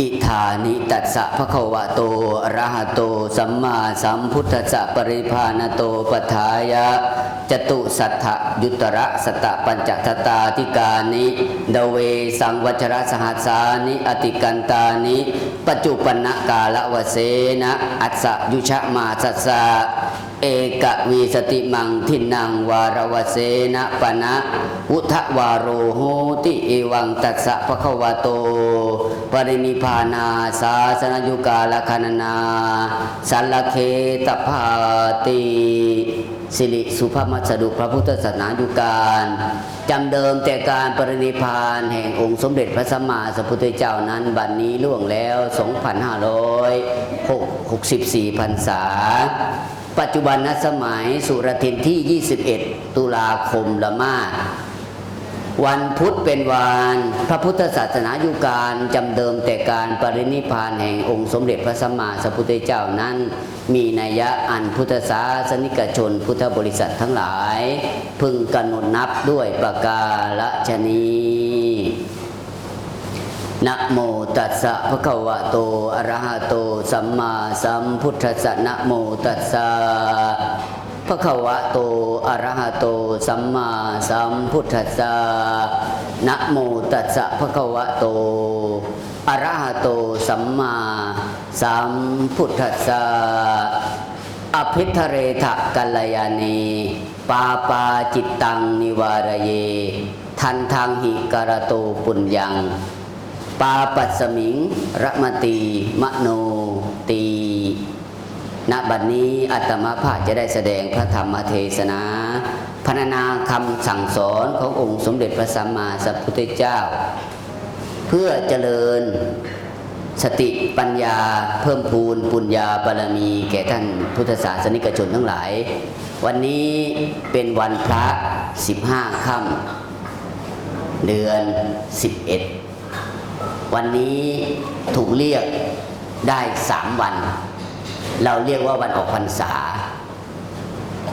อิธานิตัสสะภะคะวะโตอะระหะโต สัมมาสัมพุทธัสสะปริภาณโตปัฏฐายะจตุสัทธะยุตระสตะปัญจทตาธิกานิดเวสังวัชระสหัสานิอติกันตานิปัจจุปนกาลวเสนะอัสสะยุชะมาสัสสะเอกวีสติมังทินังวารวเสนะปะนะวุทะวาโรโหติเอวังตัสสะภะคะวะโต รินิพพานาสาสนยุกาลคณนาสัลลเคตภาติสิริสุภามัสดุพระพุทธศาสนายุการจำเดิมแต่การปรินิพานแห่งองค์สมเด็จพระสัมมาสัมพุทธเจ้านั้นบัดนนี้ล่วงแล้ว 2,564พรรษา ปัจจุบันนสมัยสุรทินที่ 21 ตุลาคมละมาด วันพุธเป็นวันพระพุทธศาสนายุการจำเดิมแต่การปรินิพานแห่งองค์สมเด็จพระสัมมาสัมพุทธเจ้านั้น มีนัยยะอันพุทธศาสนิกชนพุทธบริษัททั้งหลาย พึงกำหนดนับด้วยประกาศนีนะโมตัสสะภะคะวะโตอะระหะโต สัมมาสัมพุทธัสสะนะโมตัสสะ ภะคะวะโตอะระหะโต สัมมาสัมพุทธัสสะนะโมตัสสะภะคะวะโตอะระหะโต สัมมาสัมพุทธัสสะอภิธเรทะกัลยานีปาปาจิตตังนิวารเย ทันทังหิกรโตปุญญัง ปาปัสสมิงระมตีมโนตี ณบัดนี้อัตมาภาพจะได้แสดงพระธรรมเทศนาพรรณนาคำสั่งสอนขององค์สมเด็จพระสัมมาสัมพุทธเจ้า เพื่อเจริญสติปัญญาเพิ่มพูนปุญญาบารมีแก่ท่านพุทธศาสนิกชนทั้งหลาย วันนี้เป็นวันพระ 15ค่ำเดือน 11 วันนี้ถูกเรียกได้สามวัน เราเรียกว่าวันออกพรรษา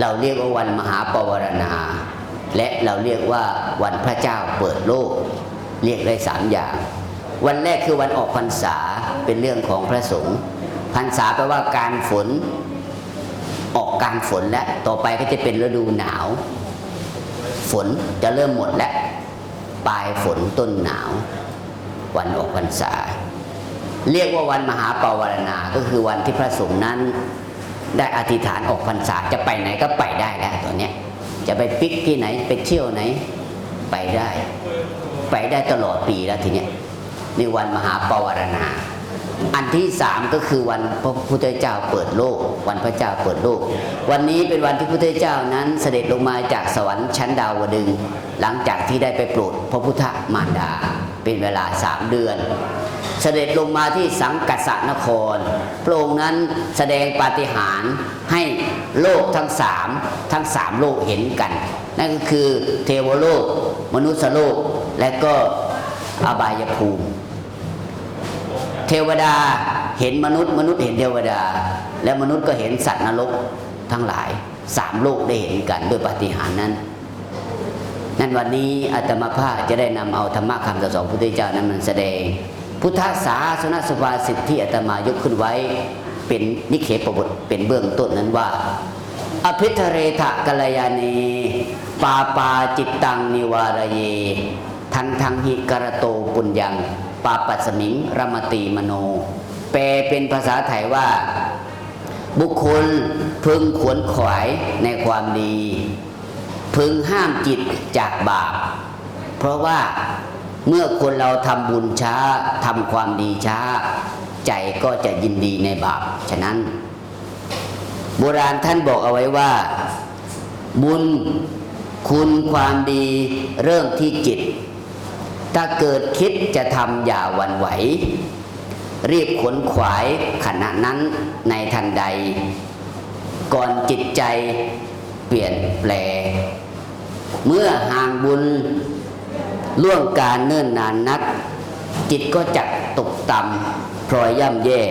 เราเรียกว่าวันมหาปวารณา และเราเรียกว่าวันพระเจ้าเปิดโลก เรียกได้สามอย่าง วันแรกคือวันออกพรรษาเป็นเรื่องของพระสงฆ์พรรษาแปลว่าการฝนออกการฝนแล้วต่อไปก็จะเป็นฤดูหนาว ฝนจะเริ่มหมดแล้ว ปลายฝนต้นหนาว วันออกพรรษา เรียกว่าวันมหาปวารณา ก็คือวันที่พระสงฆ์นั้น ได้อธิษฐานออกพรรษาจะไปไหนก็ไปได้แล้วตอนเนี้ยจะไปปิกที่ไหนไปเที่ยวไหนไปได้ ไปได้ตลอดปีแล้วทีเนี้ยในวันมหาปวารณา อันที่สามก็คือวันพระพุทธเจ้าเปิดโลก วันพระเจ้าเปิดโลก วันนี้เป็นวันที่พระพุทธเจ้านั้นเสด็จลงมาจากสวรรค์ชั้นดาวดึง หลังจากที่ได้ไปโปรดพระพุทธมารดา เป็นเวลาสามเดือน เสด็จลงมาที่สังกัสนคร พระองค์นั้นแสดงปาฏิหาริย์ให้โลกทั้งสามทั้งสามโลกเห็นกัน นั่นก็คือเทวโลก มนุษยโลกและก็อบายภูมิ เทวดาเห็นมนุษย์ มนุษย์เห็นเทวดา และมนุษย์ก็เห็นสัตว์นรกทั้งหลายสามโลกได้เห็นกันด้วยปาฏิหาริย์นั้นนั้นวันนี้อาตมาภาพจะได้นำเอาธรรมะคำสอนพระพุทธเจ้านั้นมันแสดง พุทธศาสนสภาษิที่อาตมายกขึ้นไว้เป็นนิเคปบทเป็นเบื้องต้นนั้นว่า อภิธเรทะกัลยานีปาปาจิตตังนิวารเย ทันทังหิกระโตปุญญัง ปาปัสสมิงรมตีมโน แปลเป็นภาษาไทยว่า บุคคลพึงขวนขวายในความดี พึงห้ามจิตจากบาป เพราะว่า เมื่อคนเราทำบุญช้าทำความดีช้า ใจก็จะยินดีในบาป ฉะนั้น โบราณท่านบอกเอาไว้ว่า บุญคุณความดีเริ่มที่จิต ถ้าเกิดคิดจะทำอย่าหวั่นไหว รีบขนขวายขณะนั้นในทันใด ก่อนจิตใจเปลี่ยนแปล เมื่อห่างบุญ ล่วงการเนิ่นนานนัก จิตก็จักตกต่ำพลอยย่ำแย่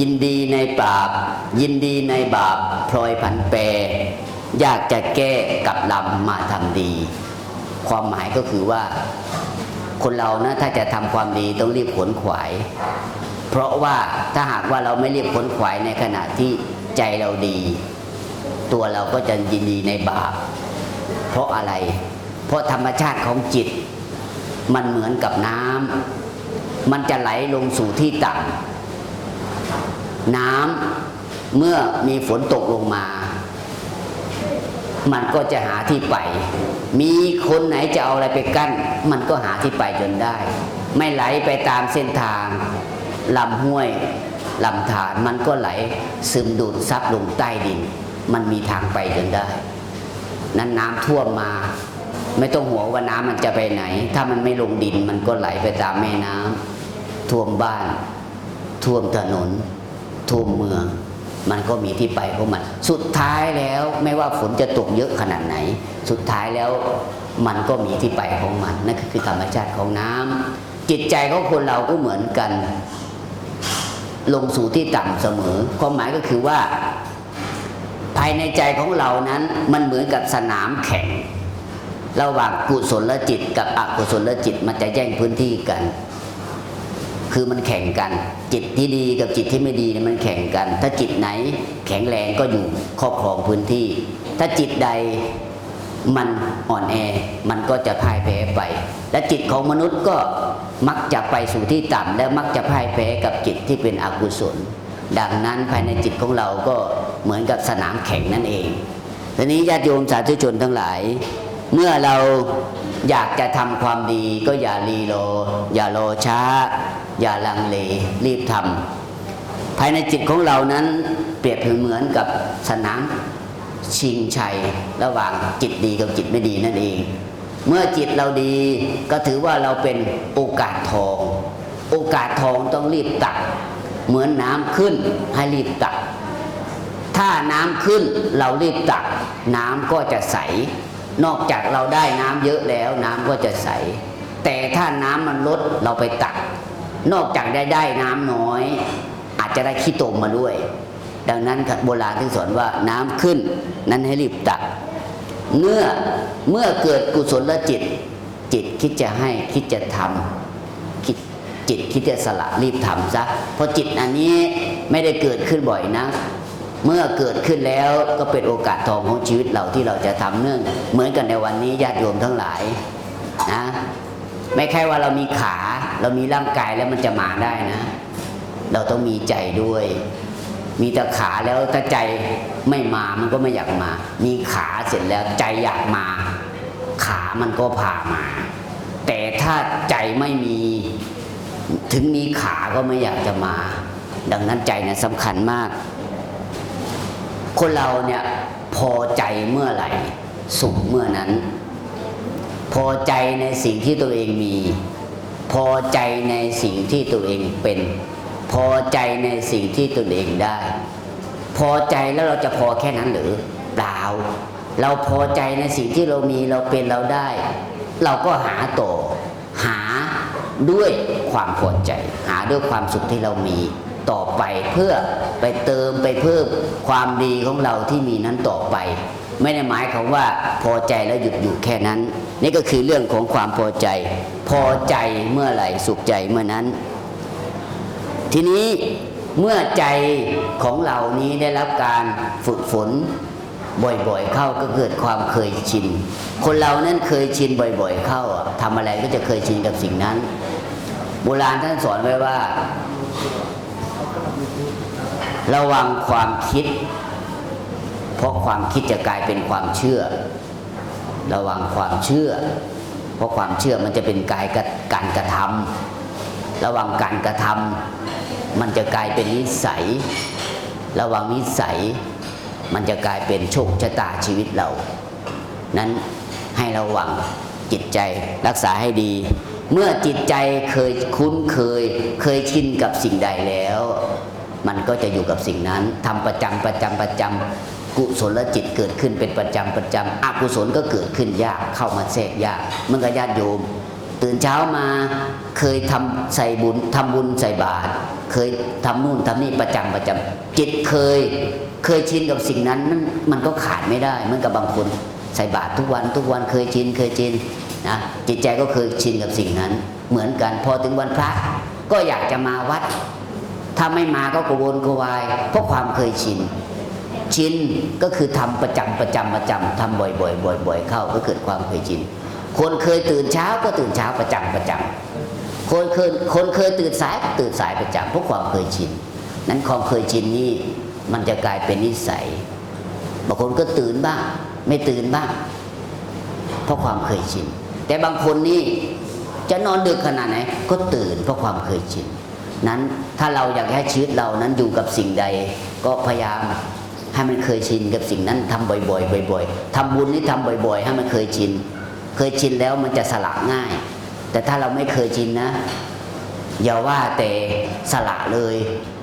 ยินดีในบาป ยินดีในบาปพลอยผันแปรยากจะแก้กับลำมาทำดี ความหมายก็คือว่า คนเรานะถ้าจะทำความดีต้องรีบขนขวาย เพราะว่าถ้าหากว่าเราไม่รีบขนขวายในขณะที่ใจเราดี ตัวเราก็จะยินดีในบาป เพราะอะไร ราะธรรมชาติของจิต มันเหมือนกับน้ำมันจะไหลลงสู่ที่ต่ำน้ำเมื่อมีฝนตกลงมา มันก็จะหาที่ไป มีคนไหนจะเอาอะไรไปกั้น มันก็หาที่ไปจนได้ ไม่ไหลไปตามเส้นทางลำห้วยลำธารมันก็ไหลซึมดูดซับลงใต้ดิน มันมีทางไปจนได้ นั้นน้ำท่วมมา ไม่ต้องห่วงว่าน้ำมันจะไปไหน ถ้ามันไม่ลงดินมันก็ไหลไปตามแม่น้ำท่วมบ้าน ท่วมถนน ท่วมเมือง มันก็มีที่ไปของมัน สุดท้ายแล้วไม่ว่าฝนจะตกเยอะขนาดไหน สุดท้ายแล้วมันก็มีที่ไปของมันนั่นคือธรรมชาติของน้ำจิตใจของคนเราก็เหมือนกัน ลงสู่ที่ต่ำเสมอความหมายก็คือว่า ภายในใจของเรานั้นมันเหมือนกับสนามแข่ง ระหว่างกุศลจิตกับอกุศลจิตมันจะแย่งพื้นที่กัน คือมันแข่งกัน จิตที่ดีกับจิตที่ไม่ดีมันแข่งกัน ถ้าจิตไหนแข็งแรงก็อยู่ครอบครองพื้นที่ ถ้าจิตใดมันอ่อนแอมันก็จะพ่ายแพ้ไป และจิตของมนุษย์ก็มักจะไปสู่ที่ต่ำและมักจะพ่ายแพ้กับจิตที่เป็นอกุศล ดังนั้นภายในจิตของเราก็เหมือนกับสนามแข่งนั่นเองทีนี้ญาติโยมสาธุชนทั้งหลาย เมื่อเราอยากจะทำความดีก็อย่ารีรออย่ารอช้า อย่าลังเลรีบทำภายในจิตของเรานั้นเปรียบเหมือนกับสนามชิงชัยระหว่างจิตดีกับจิตไม่ดีนั่นเอง เมื่อจิตเราดีก็ถือว่าเราเป็นโอกาสทอง โอกาสทองต้องรีบตัก เหมือนน้ำขึ้นให้รีบตัก ถ้าน้ำขึ้นเรารีบตัก น้ำก็จะใส นอกจากเราได้น้ำเยอะแล้วน้ำก็จะใส แต่ถ้าน้ำมันลดเราไปตัก นอกจากได้ได้น้ำน้อย อาจจะได้ขี้ตมมาด้วย ดังนั้นโบราณที่สอนว่าน้ำขึ้นนั้นให้รีบตัก เมื่อเมื่อเกิดกุศลจิต จิตคิดจะให้คิดจะทำคิดจิตคิดจะสละรีบทำซะเพราะจิตอันนี้ไม่ได้เกิดขึ้นบ่อยนะ เมื่อเกิดขึ้นแล้วก็เป็นโอกาสทองของชีวิตเราที่เราจะทำเนื่องเหมือนกันในวันนี้ญาติโยมทั้งหลายนะไม่ใช่ว่าเรามีขา เรามีร่างกายแล้วมันจะมาได้นะ เราต้องมีใจด้วย มีแต่ขาแล้วถ้าใจไม่มามันก็ไม่อยากมา มีขาเสร็จแล้วใจอยากมา ขามันก็พามา แต่ถ้าใจไม่มีถึงมีขาก็ไม่อยากจะมา ดังนั้นใจนี่ยสำคัญมาก คนเราเนี่ยพอใจเมื่อไหร่สุขเมื่อนั้น พอใจในสิ่งที่ตัวเองมี พอใจในสิ่งที่ตัวเองเป็น พอใจในสิ่งที่ตัวเองได้ พอใจแล้วเราจะพอแค่นั้นหรือเปล่า เราพอใจในสิ่งที่เรามีเราเป็นเราได้ เราก็หาต่อหาด้วยความพอใจ หาด้วยความสุขที่เรามี ต่อไปเพื่อไปเติมไปเพิ่มความดีของเราที่มีนั้นต่อไป ไม่ได้หมายความว่าพอใจแล้วหยุดอยู่แค่นั้น นี่ก็คือเรื่องของความพอใจ พอใจเมื่อไหร่สุขใจเมื่อนั้น ทีนี้เมื่อใจของเรานี้ได้รับการฝึกฝนบ่อยๆ เข้าก็เกิดความเคยชิน คนเรานั้นเคยชินบ่อยๆ เข้าอะทำอะไรก็จะเคยชินกับสิ่งนั้น โบราณท่านสอนไว้ว่า ระวังความคิด เพราะความคิดจะกลายเป็นความเชื่อ ระวังความเชื่อ เพราะความเชื่อมันจะเป็นกายการกระทำระวังการกระทำมันจะกลายเป็นนิสัย ระวังนิสัย มันจะกลายเป็นโชคชะตาชีวิตเรา นั้นให้ระวังจิตใจรักษาให้ดี เมื่อจิตใจเคยคุ้นเคย เคยชินกับสิ่งใดแล้ว มันก็จะอยู่กับสิ่งนั้นทำประจำประจำประจำกุศลจิตเกิดขึ้นเป็นประจำประจำอกุศลก็เกิดขึ้นยากเข้ามาแทรกยากมื่อก็ญาติโยม ตื่นเช้ามาเคยทำใส่บุญทำบุญใส่บาตรเคยทำนู่นทำนี่ประจำประจำจิตเคยเคยชินกับสิ่งนั้นมันมันก็ขาดไม่ได้เหมือนกับบางคนใส่บาตรทุกวันทุกวันเคยชินเคยชินนะจิตใจก็เคยชินกับสิ่งนั้น เหมือนกันพอถึงวันพระ ก็อยากจะมาวัด ถ้าไม่มาก็กระวนกระวายเพราะความเคยชินชินก็คือทำประจำประจำประจำทำบ่อยๆบ่อยๆเข้าก็เกิดความเคยชินคนเคยตื่นเช้าก็ตื่นเช้าประจำประจำคนเคยคนเคยตื่นสายก็ตื่นสายประจำเพราะความเคยชินนั้นความเคยชินนี่มันจะกลายเป็นนิสัยบางคนก็ตื่นบ้าง ไม่ตื่นบ้าง เพราะความเคยชินแต่บางคนนี่จะนอนดึกขนาดไหน ก็ตื่นเพราะความเคยชิน นั้นถ้าเราอยากให้ชีวิตเรานั้นอยู่กับสิ่งใด ก็พยายามให้มันเคยชินกับสิ่งนั้นทำบ่อยๆบ่อย ๆทำบุญนี่ทำบ่อย ๆ ให้มันเคยชิน เคยชินแล้วมันจะสละง่าย แต่ถ้าเราไม่เคยชินนะอย่าว่าแต่สละเลย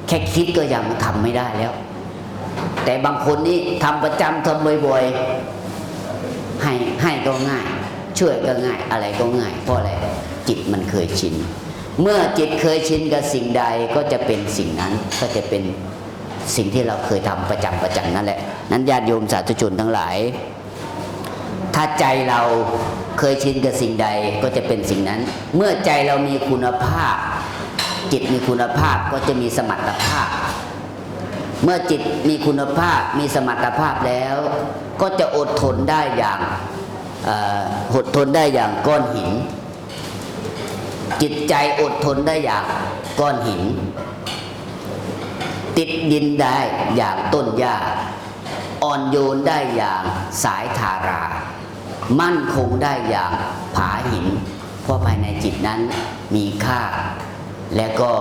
แค่คิดก็ยังทำไม่ได้แล้ว แต่บางคนนี่ทำประจำทำบ่อยๆให้ให้ก็ง่าย ช่วยก็ง่ายอะไรก็ง่าย เพราะอะไรจิตมันเคยชิน เมื่อจิตเคยชินกับสิ่งใดก็จะเป็นสิ่งนั้นก็จะเป็นสิ่งที่เราเคยทำประจำประจำนั่นแหละ นั้นญาติโยมสาธุชนทั้งหลาย ถ้าใจเราเคยชินกับสิ่งใดก็จะเป็นสิ่งนั้น เมื่อใจเรามีคุณภาพ จิตมีคุณภาพก็จะมีสมรรถภาพ เมื่อจิตมีคุณภาพมีสมรรถภาพแล้ว ก็จะอดทนได้อย่างอดทนได้อย่างก้อนหิน จิตใจอดทนได้อย่างก้อนหิน ติดดินได้อย่างต้นหญ้าอ่อนโยนได้อย่างสายธารา มั่นคงได้อย่างผาหิน เพราะภายในจิตนั้นมีค่า และก็